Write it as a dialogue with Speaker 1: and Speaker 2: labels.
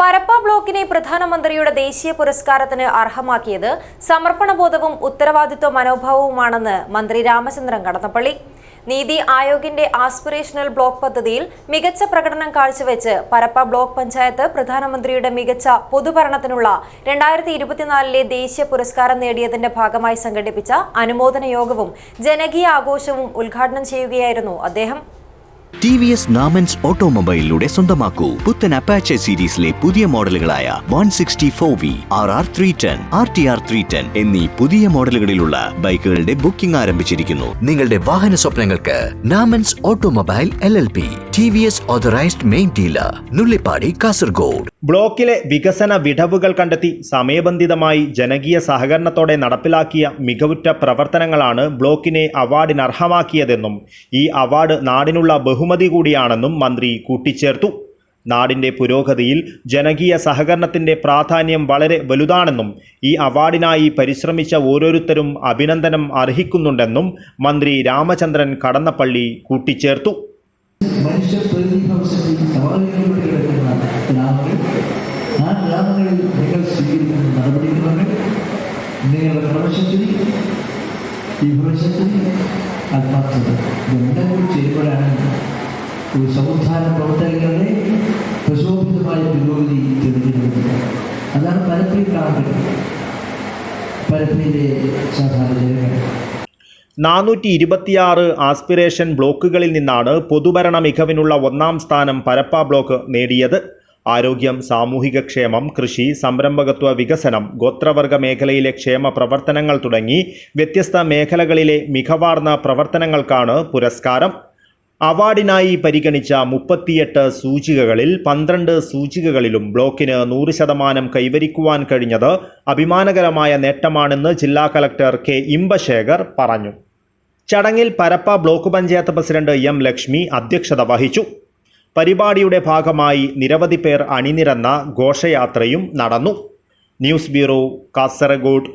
Speaker 1: പരപ്പ ബ്ലോക്കിനെ പ്രധാനമന്ത്രിയുടെ ദേശീയ പുരസ്കാരത്തിന് അർഹമാക്കിയത് സമർപ്പണബോധവും ഉത്തരവാദിത്വ മനോഭാവവുമാണെന്ന് മന്ത്രി രാമചന്ദ്രൻ കടന്നപ്പള്ളി. നീതി ആയോഗിന്റെ ആസ്പിറേഷണൽ ബ്ലോക്ക് പദ്ധതിയിൽ മികച്ച പ്രകടനം കാഴ്ചവെച്ച് പരപ്പ ബ്ലോക്ക് പഞ്ചായത്ത് പ്രധാനമന്ത്രിയുടെ മികച്ച പൊതുഭരണത്തിനുള്ള രണ്ടായിരത്തി ഇരുപത്തിനാലിലെ ദേശീയ പുരസ്കാരം നേടിയതിന്റെ ഭാഗമായി സംഘടിപ്പിച്ച അനുമോദന യോഗവും ജനകീയ ആഘോഷവും ഉദ്ഘാടനം ചെയ്യുകയായിരുന്നു അദ്ദേഹം.
Speaker 2: ടി വി എസ് നാമൻസ് ഓട്ടോമൊബൈലിലൂടെ സ്വന്തമാക്കൂ. പുത്തൻ അപ്പാച്ചെ സീരീസിലെ പുതിയ മോഡലുകളായ one sixty four V R R three ten R T R three ten എന്നീ പുതിയ മോഡലുകളിലുള്ള ബൈക്കുകളുടെ ബുക്കിംഗ് ആരംഭിച്ചിരിക്കുന്നു. നിങ്ങളുടെ വാഹന സ്വപ്നങ്ങൾക്ക് Namans automobile L L P T V S authorised main dealer Nullippady Kasaragod.
Speaker 3: ബ്ലോക്കിലെ വികസന വിടവുകൾ കണ്ടെത്തി സമയബന്ധിതമായി ജനകീയ സഹകരണത്തോടെ നടപ്പിലാക്കിയ മികവുറ്റ പ്രവർത്തനങ്ങളാണ് ബ്ലോക്കിനെ അവാർഡിന് അർഹമാക്കിയതെന്നും ഈ അവാർഡ് നാടിനുള്ള ബഹുമതി കൂടിയാണെന്നും മന്ത്രി കൂട്ടിച്ചേർത്തു. നാടിന്റെ പുരോഗതിയിൽ ജനകീയ സഹകരണത്തിന്റെ പ്രാധാന്യം വളരെ വലുതാണെന്നും ഈ അവാർഡിനായി പരിശ്രമിച്ച ഓരോരുത്തരും അഭിനന്ദനം അർഹിക്കുന്നുണ്ടെന്നും മന്ത്രി രാമചന്ദ്രൻ കടന്നപ്പള്ളി കൂട്ടിച്ചേർത്തു.
Speaker 4: മനുഷ്യ ഭവിഷ്യത്തിൽ കിടക്കുന്ന ഗ്രാമങ്ങൾ ഒരു സമുദ്ധാന പ്രവർത്തനങ്ങളുടെ പ്രശോഭിതമായ പുരോഗതി തെളിഞ്ഞിരുന്നത് അതാണ് പരപ്പിൽ കാണപ്പെടുന്നത് പരപ്പിലെ സാധാരണ ജനങ്ങൾ
Speaker 3: നാനൂറ്റി ഇരുപത്തിയാറ് ആസ്പിറേഷൻ ബ്ലോക്കുകളിൽ നിന്നാണ് പൊതുഭരണ മികവിനുള്ള ഒന്നാം സ്ഥാനം പരപ്പ ബ്ലോക്ക് നേടിയത്. ആരോഗ്യം സാമൂഹിക ക്ഷേമം കൃഷി സംരംഭകത്വ വികസനം ഗോത്രവർഗ മേഖലയിലെ ക്ഷേമ പ്രവർത്തനങ്ങൾ തുടങ്ങി വ്യത്യസ്ത മേഖലകളിലെ മികവാർന്ന പ്രവർത്തനങ്ങൾക്കാണ് പുരസ്കാരം. അവാർഡിനായി പരിഗണിച്ച മുപ്പത്തിയെട്ട് സൂചികകളിൽ പന്ത്രണ്ട് സൂചികകളിലും ബ്ലോക്കിന് നൂറ് ശതമാനം കൈവരിക്കുവാൻ കഴിഞ്ഞത് അഭിമാനകരമായ നേട്ടമാണെന്ന് ജില്ലാ കലക്ടർ കെ ഇമ്പശേഖർ പറഞ്ഞു. ചടങ്ങിൽ Parappa block panchayat president M Lakshmi അധ്യക്ഷത വഹിച്ചു. പരിപാടിയുടെ ഭാഗമായി നിരവധി പേർ അണിനിരന്ന ഘോഷയാത്രയും നടന്നു. News bureau Kasaragod.